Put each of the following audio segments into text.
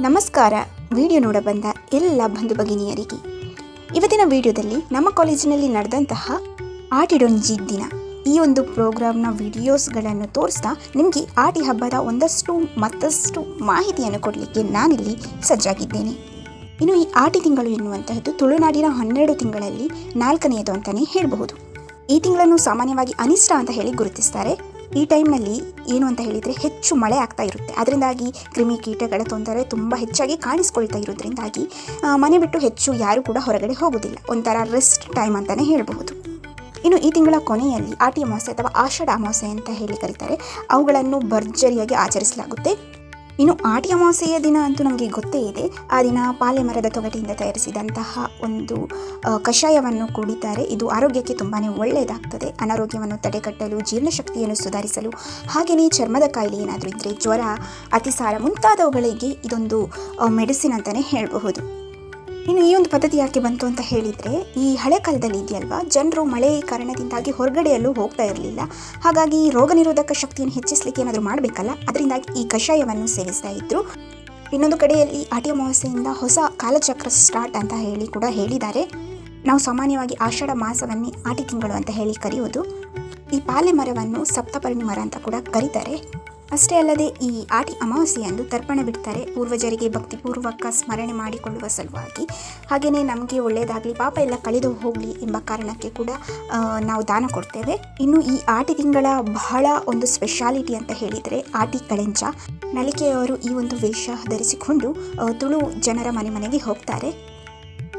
ನಮಸ್ಕಾರ. ವಿಡಿಯೋ ನೋಡ ಬಂದ ಎಲ್ಲ ಬಂಧು ಭಗಿನಿಯರಿಗೆ. ಇವತ್ತಿನ ವಿಡಿಯೋದಲ್ಲಿ ನಮ್ಮ ಕಾಲೇಜಿನಲ್ಲಿ ನಡೆದಂತಹ ಆಟಿಡೊಂಜಿ ದಿನ. ಈ ಒಂದು ಪ್ರೋಗ್ರಾಮ್ನ ವಿಡಿಯೋಸ್ಗಳನ್ನು ತೋರಿಸ್ತಾ ನಿಮಗೆ ಆಟಿ ಹಬ್ಬದ ಒಂದಷ್ಟು ಮತ್ತಷ್ಟು ಮಾಹಿತಿಯನ್ನು ಕೊಡಲಿಕ್ಕೆ ನಾನಿಲ್ಲಿ ಸಜ್ಜಾಗಿದ್ದೇನೆ. ಇನ್ನು ಈ ಆಟಿ ತಿಂಗಳು ಎನ್ನುವಂತಹದ್ದು ತುಳುನಾಡಿನ ಹನ್ನೆರಡು ತಿಂಗಳಲ್ಲಿ ನಾಲ್ಕನೆಯದು ಅಂತಲೇ ಹೇಳಬಹುದು. ಈ ತಿಂಗಳನ್ನು ಸಾಮಾನ್ಯವಾಗಿ ಅನಿಷ್ಟ ಅಂತ ಹೇಳಿ ಗುರುತಿಸ್ತಾರೆ. ಈ ಟೈಮ್ನಲ್ಲಿ ಏನು ಅಂತ ಹೇಳಿದರೆ ಹೆಚ್ಚು ಮಳೆ ಆಗ್ತಾ ಇರುತ್ತೆ. ಅದರಿಂದಾಗಿ ಕ್ರಿಮಿ ಕೀಟಗಳ ತೊಂದರೆ ತುಂಬ ಹೆಚ್ಚಾಗಿ ಕಾಣಿಸ್ಕೊಳ್ತಾ ಇರೋದ್ರಿಂದಾಗಿ ಮನೆ ಬಿಟ್ಟು ಹೆಚ್ಚು ಯಾರು ಕೂಡ ಹೊರಗಡೆ ಹೋಗೋದಿಲ್ಲ. ಒಂಥರ ರೆಸ್ಟ್ ಟೈಮ್ ಅಂತಲೇ ಹೇಳಬಹುದು. ಇನ್ನು ಈ ತಿಂಗಳ ಕೊನೆಯಲ್ಲಿ ಆಟಿ ಅಮಾವಾಸ್ಯೆ ಅಥವಾ ಆಷಾಢ ಅಮಾವಾಸ್ಯೆ ಅಂತ ಹೇಳಿ ಕರೀತಾರೆ. ಅವುಗಳನ್ನು ಭರ್ಜರಿಯಾಗಿ ಆಚರಿಸಲಾಗುತ್ತೆ. ಇನ್ನು ಆಟಿ ಅಮಾವಾಸ್ಯೆಯ ದಿನ ಅಂತೂ ನಮಗೆ ಗೊತ್ತೇ ಇದೆ. ಆ ದಿನ ಪಾಲೆ ಮರದ ತೊಗಟೆಯಿಂದ ತಯಾರಿಸಿದಂತಹ ಒಂದು ಕಷಾಯವನ್ನು ಕುಡಿತಾರೆ. ಇದು ಆರೋಗ್ಯಕ್ಕೆ ತುಂಬಾ ಒಳ್ಳೆಯದಾಗ್ತದೆ ಅನಾರೋಗ್ಯವನ್ನು ತಡೆಗಟ್ಟಲು, ಜೀರ್ಣಶಕ್ತಿಯನ್ನು ಸುಧಾರಿಸಲು, ಹಾಗೆಯೇ ಚರ್ಮದ ಕಾಯಿಲೆ ಏನಾದರೂ ಇದ್ದರೆ ಜ್ವರ, ಅತಿಸಾರ ಮುಂತಾದವುಗಳಿಗೆ ಇದೊಂದು ಮೆಡಿಸಿನ್ ಅಂತಲೇ ಹೇಳಬಹುದು. ಇನ್ನು ಈ ಒಂದು ಪದ್ಧತಿ ಯಾಕೆ ಬಂತು ಅಂತ ಹೇಳಿದರೆ, ಈ ಹಳೆ ಕಾಲದಲ್ಲಿ ಇದೆಯಲ್ವಾ ಜನರು ಮಳೆ ಕಾರಣದಿಂದಾಗಿ ಹೊರಗಡೆಯಲ್ಲೂ ಹೋಗ್ತಾ ಇರಲಿಲ್ಲ. ಹಾಗಾಗಿ ರೋಗ ನಿರೋಧಕ ಶಕ್ತಿಯನ್ನು ಹೆಚ್ಚಿಸಲಿಕ್ಕೆ ಏನಾದರೂ ಮಾಡಬೇಕಲ್ಲ? ಅದರಿಂದಾಗಿ ಈ ಕಷಾಯವನ್ನು ಸೇವಿಸ್ತಾ ಇದ್ದರು ಇನ್ನೊಂದು ಕಡೆಯಲ್ಲಿ ಆಟಿ ಅಮಾವಾಸ್ಯೆಯಿಂದ ಹೊಸ ಕಾಲಚಕ್ರ ಸ್ಟಾರ್ಟ್ ಅಂತ ಹೇಳಿ ಕೂಡ ಹೇಳಿದ್ದಾರೆ. ನಾವು ಸಾಮಾನ್ಯವಾಗಿ ಆಷಾಢ ಮಾಸವನ್ನೇ ಆಟಿ ತಿಂಗಳು ಅಂತ ಹೇಳಿ ಕರೆಯುವುದು ಈ ಪಾಲೆ ಮರವನ್ನು ಸಪ್ತಪರ್ಣಿ ಮರ ಅಂತ ಕೂಡ ಕರೀತಾರೆ. ಅಷ್ಟೇ ಅಲ್ಲದೆ ಈ ಆಟಿ ಅಮಾವಾಸ್ಯೆಯಂದು ತರ್ಪಣ ಬಿಡ್ತಾರೆ. ಪೂರ್ವಜರಿಗೆ ಭಕ್ತಿಪೂರ್ವಕ ಸ್ಮರಣೆ ಮಾಡಿಕೊಳ್ಳುವ ಸಲುವಾಗಿ. ಹಾಗೆಯೇ ನಮಗೆ ಒಳ್ಳೆಯದಾಗಲಿ ಪಾಪ ಎಲ್ಲ ಕಳೆದು ಹೋಗಲಿ ಎಂಬ ಕಾರಣಕ್ಕೆ ಕೂಡ ನಾವು ದಾನ ಕೊಡ್ತೇವೆ. ಇನ್ನು ಈ ಆಟಿ ತಿಂಗಳ ಬಹಳ ಒಂದು ಸ್ಪೆಷಾಲಿಟಿ ಅಂತ ಹೇಳಿದರೆ ಆಟಿ ಕಳೆಂಚ. ನಲಿಕೆಯವರು ಈ ಒಂದು ವೇಷ ಧರಿಸಿಕೊಂಡು ತುಳು ಜನರ ಮನೆ ಮನೆಗೆ ಹೋಗ್ತಾರೆ.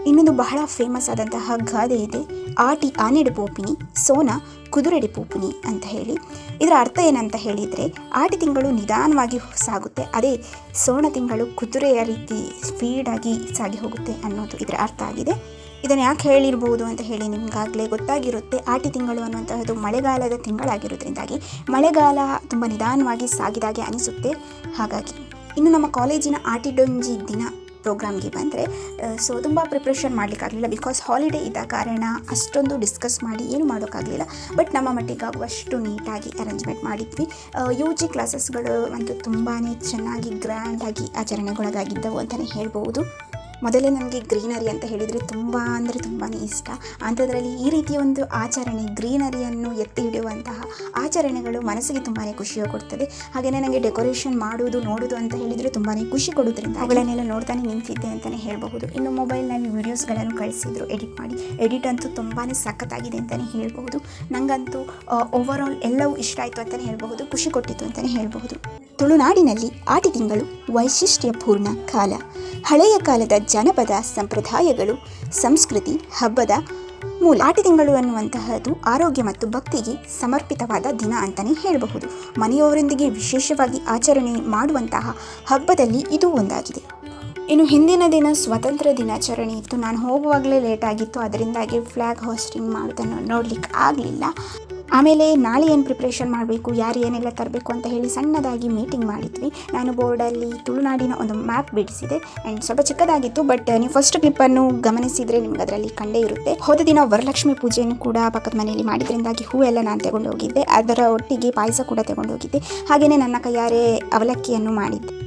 ಇನ್ನೊಂದು ಬಹಳ ಫೇಮಸ್ ಆದಂತಹ ಗಾದೆ ಇದೆ. ಆಟಿ ಆನೆಡು ಪೋಪಿನಿ, ಸೋನ ಕುದುರೆಡಿ ಪೋಪಿನಿ ಅಂತ ಹೇಳಿ. ಇದರ ಅರ್ಥ ಏನಂತ ಹೇಳಿದರೆ, ಆಟಿ ತಿಂಗಳು ನಿಧಾನವಾಗಿ ಸಾಗುತ್ತೆ, ಅದೇ ಸೋಣ ತಿಂಗಳು ಕುದುರೆಯ ರೀತಿ ಸ್ಪೀಡಾಗಿ ಸಾಗಿ ಹೋಗುತ್ತೆ ಅನ್ನೋದು ಇದರ ಅರ್ಥ ಆಗಿದೆ. ಇದನ್ನು ಯಾಕೆ ಹೇಳಿರ್ಬೋದು ಅಂತ ಹೇಳಿ ನಿಮಗಾಗಲೇ ಗೊತ್ತಾಗಿರುತ್ತೆ. ಆಟಿ ತಿಂಗಳು ಅನ್ನುವಂತಹದ್ದು ಮಳೆಗಾಲದ ತಿಂಗಳಾಗಿರೋದ್ರಿಂದಾಗಿ ಮಳೆಗಾಲ ತುಂಬ ನಿಧಾನವಾಗಿ ಸಾಗಿದಾಗೆ ಅನಿಸುತ್ತೆ. ಹಾಗಾಗಿ ಇನ್ನು ನಮ್ಮ ಕಾಲೇಜಿನ ಆಟಿಡೊಂಜಿ ದಿನ ಪ್ರೋಗ್ರಾಮ್ಗೆ ಬಂದರೆ. ಸೊ ತುಂಬ ಪ್ರಿಪ್ರೇಷನ್ ಮಾಡಲಿಕ್ಕಾಗಲಿಲ್ಲ ಬಿಕಾಸ್ ಹಾಲಿಡೇ ಇದ್ದ ಕಾರಣ ಅಷ್ಟೊಂದು ಡಿಸ್ಕಸ್ ಮಾಡಿ ಏನು ಮಾಡೋಕ್ಕಾಗಲಿಲ್ಲ. ಬಟ್ ನಮ್ಮ ಮಟ್ಟಿಗಾಗುವಷ್ಟು ನೀಟಾಗಿ ಅರೇಂಜ್ಮೆಂಟ್ ಮಾಡಿದ್ವಿ. ಯು ಜಿ ಕ್ಲಾಸಸ್ಗಳು ಅಂತೂ ತುಂಬಾ ಚೆನ್ನಾಗಿ ಗ್ರ್ಯಾಂಡಾಗಿ ಆಚರಣೆಗೊಳಗಾಗಿದ್ದವು ಅಂತಲೇ ಹೇಳ್ಬೋದು ಮೊದಲೇ ನನಗೆ ಗ್ರೀನರಿ ಅಂತ ಹೇಳಿದರೆ ತುಂಬ ಅಂದರೆ ತುಂಬಾ ಇಷ್ಟ. ಅಂಥದ್ರಲ್ಲಿ ಈ ರೀತಿಯ ಒಂದು ಆಚರಣೆ, ಗ್ರೀನರಿಯನ್ನು ಎತ್ತಿ ಹಿಡಿಯುವಂತಹ ಆಚರಣೆಗಳು ಮನಸ್ಸಿಗೆ ತುಂಬಾ ಖುಷಿಯ ಕೊಡ್ತದೆ. ಹಾಗೆಯೇ ನನಗೆ ಡೆಕೋರೇಷನ್ ಮಾಡುವುದು ನೋಡೋದು ಅಂತ ಹೇಳಿದರೆ ತುಂಬಾ ಖುಷಿ ಕೊಡೋದ್ರಿಂದ ಅವುಗಳನ್ನೆಲ್ಲ ನೋಡ್ತಾನೆ ನಿಂತಿದ್ದೆ ಅಂತಲೇ ಹೇಳಬಹುದು. ಇನ್ನು ಮೊಬೈಲ್ನಲ್ಲಿ ವೀಡಿಯೋಸ್ಗಳನ್ನು ಕಳಿಸಿದ್ರು, ಎಡಿಟ್ ಮಾಡಿ. ಎಡಿಟ್ ಅಂತೂ ತುಂಬಾ ಸಖತ್ತಾಗಿದೆ ಅಂತಲೇ ಹೇಳಬಹುದು. ನನಗಂತೂ ಓವರ್ ಆಲ್ ಎಲ್ಲವೂ ಇಷ್ಟ ಆಯಿತು ಅಂತಲೇ ಹೇಳಬಹುದು, ಖುಷಿ ಕೊಟ್ಟಿತ್ತು ಅಂತಲೇ ಹೇಳಬಹುದು. ತುಳುನಾಡಿನಲ್ಲಿ ಆಟಿ ತಿಂಗಳು ವೈಶಿಷ್ಟ್ಯಪೂರ್ಣ ಕಾಲ. ಹಳೆಯ ಕಾಲದ ಜನಪದ ಸಂಪ್ರದಾಯಗಳು, ಸಂಸ್ಕೃತಿ, ಹಬ್ಬದ ಮೂಲ. ಆಟಿ ತಿಂಗಳು ಅನ್ನುವಂತಹದ್ದು ಆರೋಗ್ಯ ಮತ್ತು ಭಕ್ತಿಗೆ ಸಮರ್ಪಿತವಾದ ದಿನ ಅಂತಲೇ ಹೇಳಬಹುದು. ಮನೆಯವರೊಂದಿಗೆ ವಿಶೇಷವಾಗಿ ಆಚರಣೆ ಮಾಡುವಂತಹ ಹಬ್ಬದಲ್ಲಿ ಇದು ಒಂದಾಗಿದೆ. ಇನ್ನು ಹಿಂದಿನ ದಿನ ಸ್ವತಂತ್ರ ದಿನಾಚರಣೆ ಇತ್ತು. ನಾನು ಹೋಗುವಾಗಲೇ ಲೇಟ್ ಆಗಿತ್ತು. ಅದರಿಂದಾಗಿ ಫ್ಲ್ಯಾಗ್ ಹೋಸ್ಟಿಂಗ್ ಮಾಡೋದನ್ನು ನೋಡಲಿಕ್ಕೆ ಆಗಲಿಲ್ಲ. ಆಮೇಲೆ ನಾಳೆ ಏನು ಪ್ರಿಪ್ರೇಷನ್ ಮಾಡಬೇಕು, ಯಾರು ಏನೆಲ್ಲ ತರಬೇಕು ಅಂತ ಹೇಳಿ ಸಣ್ಣದಾಗಿ ಮೀಟಿಂಗ್ ಮಾಡಿದ್ವಿ. ನಾನು ಬೋರ್ಡಲ್ಲಿ ತುಳುನಾಡಿನ ಒಂದು ಮ್ಯಾಪ್ ಬಿಡಿಸಿದೆ. ಆ್ಯಂಡ್ ಸ್ವಲ್ಪ ಚಿಕ್ಕದಾಗಿತ್ತು ಬಟ್ ನೀವು ಫಸ್ಟ್ ಕ್ಲಿಪ್ಪನ್ನು ಗಮನಿಸಿದರೆ ನಿಮ್ಗೆ ಅದರಲ್ಲಿ ಕಂಡೇ ಇರುತ್ತೆ. ಹೋದ ದಿನ ವರಲಕ್ಷ್ಮಿ ಪೂಜೆಯನ್ನು ಕೂಡ ಪಕ್ಕದ ಮನೆಯಲ್ಲಿ ಮಾಡಿದ್ರಿಂದಾಗಿ ಹೂವೆಲ್ಲ ನಾನು ತಗೊಂಡು ಹೋಗಿದ್ದೆ ಅದರ ಒಟ್ಟಿಗೆ ಪಾಯಸ ಕೂಡ ತಗೊಂಡು ಹೋಗಿದ್ದೆ ಹಾಗೆಯೇ ನನ್ನ ಕೈಯಾರೆ ಅವಲಕ್ಕಿಯನ್ನು ಮಾಡಿದ್ದೆ.